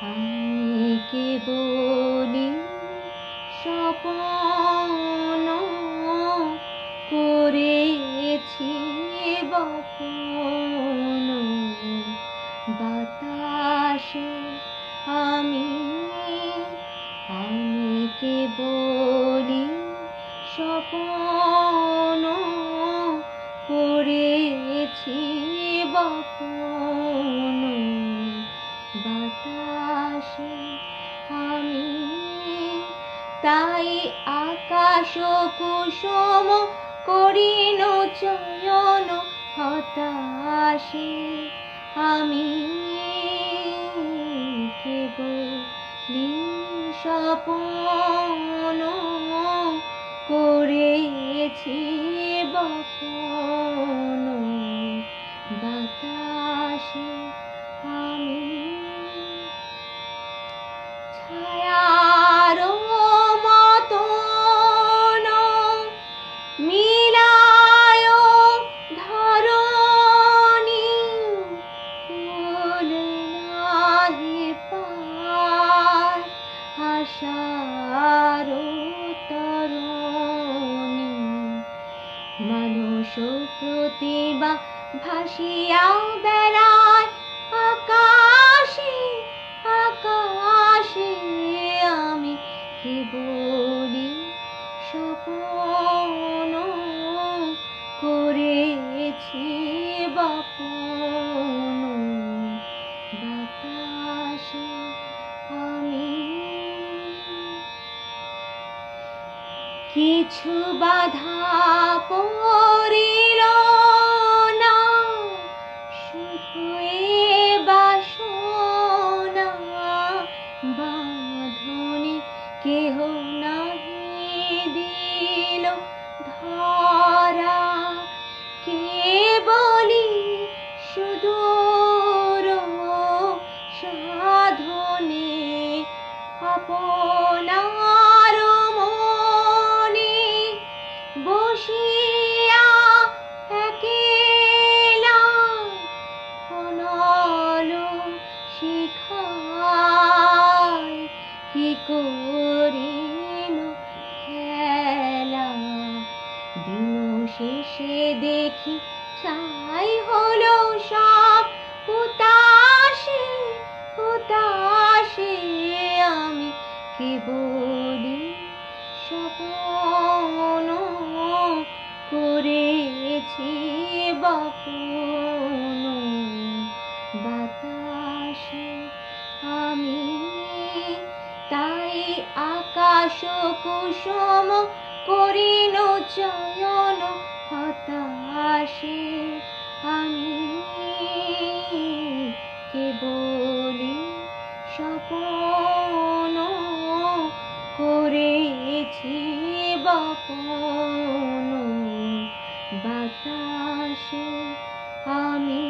আমি কেবলি স্বপন করেছি বপন। বাতাসে আমি আমি কেবলি স্বপন করেছি তাই আকাশ কুসুম করিন চয়ন হতাশে। আমি কেবলি স্বপন করেছি বপন বাতাসে। আমি তরণী মানুষ প্রতিভা ভাসিয়া বেড়ায় আকাশে আকাশে আমি কেবলি স্বপন করেছি বপন কিছু বাধা পড়িল না। শুধু এ বাসনা বাঁধনে কেহ নাহি দিল ধরা। কে বলি সুদূর সাধনে আপনার শেষে দেখি ছাই হলো সব হুতাশে হুতাশে আমি কেবলি স্বপন করেছি বপন। বাতাসে আমি তাই আকাশ কুসুম করিন চয়ন হতাশে। আমি কেবলি স্বপন করেছি বপন বাতাসে। আমি